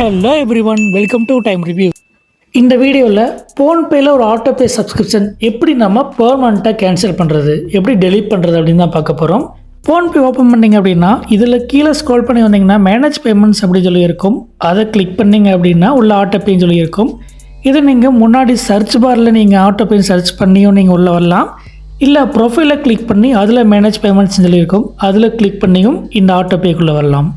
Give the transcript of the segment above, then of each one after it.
Hello everyone welcome to time review இந்த வீடியோவில் ஃபோன்பேயில் ஒரு ஆட்டோபே சப்ஸ்கிரிப்ஷன் எப்படி நம்ம பெர்மனண்ட்டாக கேன்சல் பண்ணுறது எப்படி டெலீட் பண்ணுறது அப்படின்னு தான் பார்க்க போகிறோம் ஃபோன்பே ஓப்பன் பண்ணீங்க அப்படின்னா இதில் கீழே ஸ்க்ரோல் பண்ணி வந்தீங்கன்னா மேனேஜ் பேமெண்ட்ஸ் அப்படின்னு சொல்லி இருக்கும் அதை கிளிக் பண்ணீங்க அப்படின்னா உள்ள ஆட்டோபேன்னு சொல்லி இருக்கும் இதை நீங்கள் முன்னாடி சர்ச் பாரில் நீங்கள் ஆட்டோபே சர்ச் பண்ணியும் நீங்கள் உள்ளே வரலாம். இல்லை ப்ரொஃபைலை கிளிக் பண்ணி அதில் மேனேஜ் பேமெண்ட்ஸ் சொல்லியிருக்கும். அதில் கிளிக் பண்ணியும் இந்த ஆட்டோபேக்குள்ளே வரலாம்.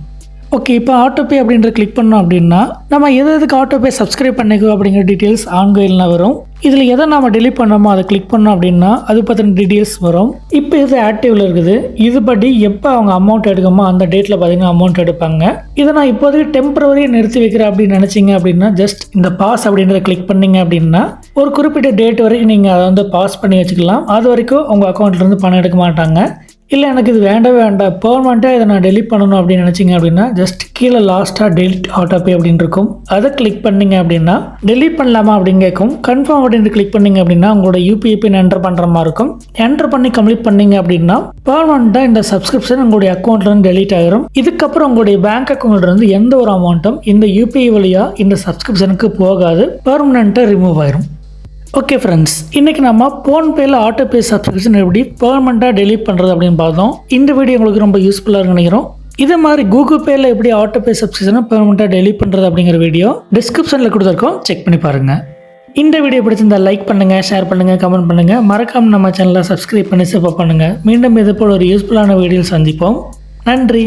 ஓகே இப்போ ஆட்டோபே அப்படின்ற கிளிக் பண்ணோம் அப்படின்னா நம்ம எது எதுக்கு ஆட்டோபே சப்ஸ்கிரைப் பண்ணிக்கோ அப்படிங்கிற டீட்டெயில்ஸ் ஆன்கோயிலில் வரும். இதில் எதை நம்ம டெலிட் பண்ணோமோ அதை கிளிக் பண்ணோம் அப்படின்னா அது பற்றின டீட்டெயில்ஸ் வரும். இப்போ இது ஆக்டிவில் இருக்குது. இது படி எப்போ அவங்க அமௌண்ட் எடுக்கமோ அந்த டேட்டில் பார்த்தீங்கன்னா அமௌண்ட் எடுப்பாங்க. இதை நான் இப்போதைக்கு டெம்பரவரியாக நிறுத்தி வைக்கிறேன் அப்படின்னு நினச்சிங்க அப்படின்னா ஜஸ்ட் இந்த பாஸ் அப்படின்றத கிளிக் பண்ணிங்க அப்படின்னா ஒரு குறிப்பிட்ட டேட் வரைக்கும் நீங்கள் அதை வந்து பாஸ் பண்ணி வச்சுக்கலாம். அது வரைக்கும் உங்கள் அக்கௌண்ட்லேருந்து பணம் எடுக்க மாட்டாங்க. இல்லை எனக்கு இது வேண்டவே வேண்டாம். பெர்மனெண்ட்டாக இதை நான் டெலிட் பண்ணணும் அப்படின்னு நினச்சிங்க அப்படின்னா ஜஸ்ட் கீழே லாஸ்ட்டாக டெலிட் ஆட்டோபே அப்படின்னு இருக்கும். அதை கிளிக் பண்ணீங்க அப்படின்னா டெலிட் பண்ணலாமா அப்படின்னு கேட்கும். கன்ஃபார்ம் அப்படின்னு கிளிக் பண்ணீங்க அப்படின்னா உங்களோட யூபிஐ பின் என்டர் பண்ணுற மாதிரி இருக்கும். என்டர் பண்ணி கம்ப்ளீட் பண்ணீங்க அப்படின்னா பெர்மனெண்ட்டாக இந்த சப்ஸ்கிரிப்ஷன் உங்களுடைய அக்கௌண்ட்லேருந்து டெலிட் ஆகிரும் இதுக்கப்புறம் உங்களுடைய பேங்க் அக்கௌண்ட்லேருந்து எந்த ஒரு அமௌண்ட்டும் இந்த யூபிஐ வழியாக இந்த சப்ஸ்கிரிப்ஷனுக்கு போகாது. பெர்மனெண்ட்டாக ரிமூவ் ஆயிரும். ஓகே ஃப்ரெண்ட்ஸ் இன்றைக்கி நம்ம ஃபோன்பேயில் ஆட்டோ பே சப்ஸ்கிரிப்ஷன் எப்படி பெர்மனெண்ட்டாக டெலிட் பண்ணுறது அப்படின்னு பார்த்தோம். இந்த வீடியோ உங்களுக்கு ரொம்ப யூஸ்ஃபுல்லாக நினைக்கிறோம். இதே மாதிரி கூகுள் பேயில் எப்படி ஆட்டோ பே சப்ஸ்கிரிப்ஷனை பெர்மனெண்ட்டாக டெலிட் பண்ணுறது அப்படிங்கிற வீடியோ டிஸ்கிரிப்ஷனில் கொடுத்துருக்கோம். செக் பண்ணி பாருங்கள் இந்த வீடியோ பிடிச்சிருந்தா லைக் பண்ணுங்கள் ஷேர் பண்ணுங்கள் கமெண்ட் பண்ணுங்கள் மறக்காமல் நம்ம சேனலை சப்ஸ்கிரைப் பண்ணி சப்போர்ட் பண்ணுங்கள் மீண்டும் இதே போல் ஒரு யூஸ்ஃபுல்லான வீடியோ சந்திப்போம். நன்றி.